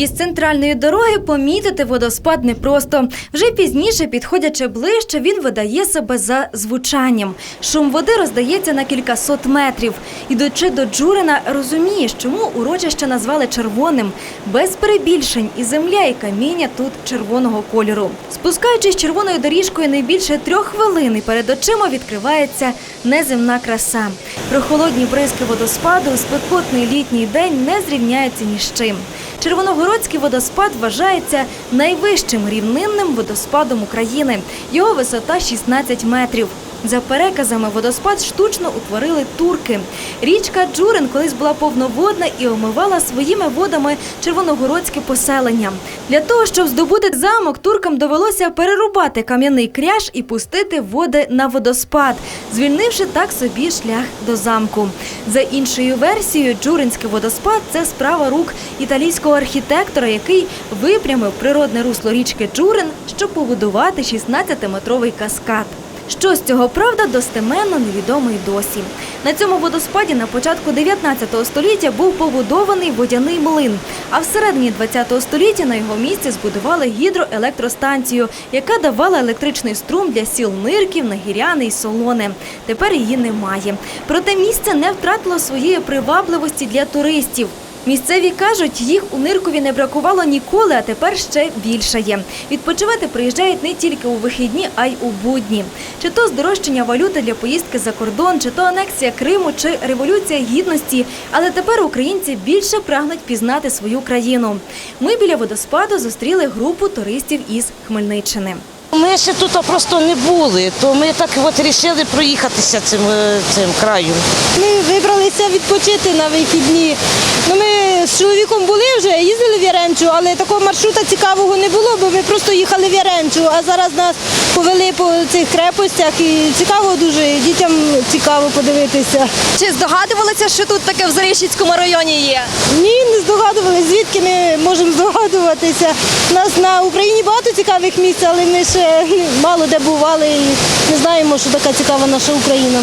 Із центральної дороги помітити водоспад непросто. Вже пізніше, підходячи ближче, він видає себе за звучанням. Шум води роздається на кількасот метрів. Ідучи до Джурина, розумієш, чому урочище назвали червоним. Без перебільшень і земля, і каміння тут червоного кольору. Спускаючись червоною доріжкою не більше трьох хвилин, перед очима відкривається неземна краса. Прохолодні бризки водоспаду спекотний літній день не зрівняються ні з чим. Червоногородський водоспад вважається найвищим рівнинним водоспадом України. Його висота 16 метрів. За переказами, водоспад штучно утворили турки. Річка Джурин колись була повноводна і омивала своїми водами червоногородське поселення. Для того, щоб здобути замок, туркам довелося перерубати кам'яний кряж і пустити води на водоспад, звільнивши так собі шлях до замку. За іншою версією, Джуринський водоспад це справа рук італійського архітектора, який випрямив природне русло річки Джурин, щоб побудувати 16-метровий каскад. Що з цього правда, достеменно невідомо й досі. На цьому водоспаді на початку 19 століття був побудований водяний млин, а всередині 20 століття на його місці збудували гідроелектростанцію, яка давала електричний струм для сіл Нирків, Нагіряни і Солоне. Тепер її немає. Проте місце не втратило своєї привабливості для туристів. Місцеві кажуть, їх у Ниркові не бракувало ніколи, а тепер ще більше є. Відпочивати приїжджають не тільки у вихідні, а й у будні. Чи то здорожчання валюти для поїздки за кордон, чи то анексія Криму, чи революція гідності. Але тепер українці більше прагнуть пізнати свою країну. Ми біля водоспаду зустріли групу туристів із Хмельниччини. Ми ще тут просто не були, то ми так от вирішили проїхатися цим, е, цим краєм. Ми вибралися відпочити на вихідні. Ну, ми з чоловіком були вже, їздили в Яремчу, але такого маршрута цікавого не було, бо ми просто їхали в Яремчу, а зараз нас повели по цих крепостях і цікаво дуже, дітям цікаво подивитися. Чи здогадувалися, що тут таке в Зарішівському районі є? Ні, не здогадували, звідки ми можемо здогадуватися. У нас на Україні багато цікавих місць, але ми ще мало де бували і не знаємо, що така цікава наша Україна.